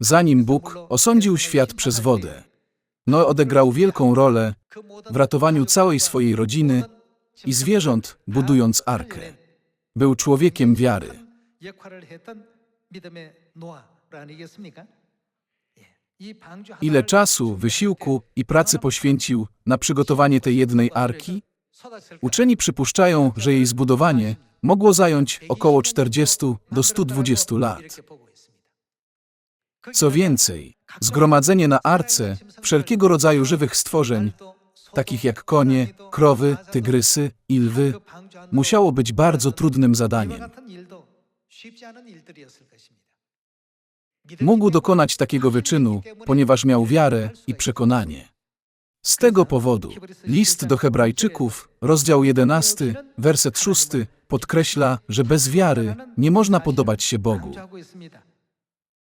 Zanim Bóg osądził świat przez wodę, Noe odegrał wielką rolę w ratowaniu całej swojej rodziny i zwierząt, budując arkę. Był człowiekiem wiary. Ile czasu, wysiłku i pracy poświęcił na przygotowanie tej jednej arki? Uczeni przypuszczają, że jej zbudowanie mogło zająć około 40 do 120 lat. Co więcej, zgromadzenie na arce wszelkiego rodzaju żywych stworzeń, takich jak konie, krowy, tygrysy i lwy, musiało być bardzo trudnym zadaniem. Mógł dokonać takiego wyczynu, ponieważ miał wiarę i przekonanie. Z tego powodu list do Hebrajczyków, rozdział 11, werset 6, podkreśla, że bez wiary nie można podobać się Bogu.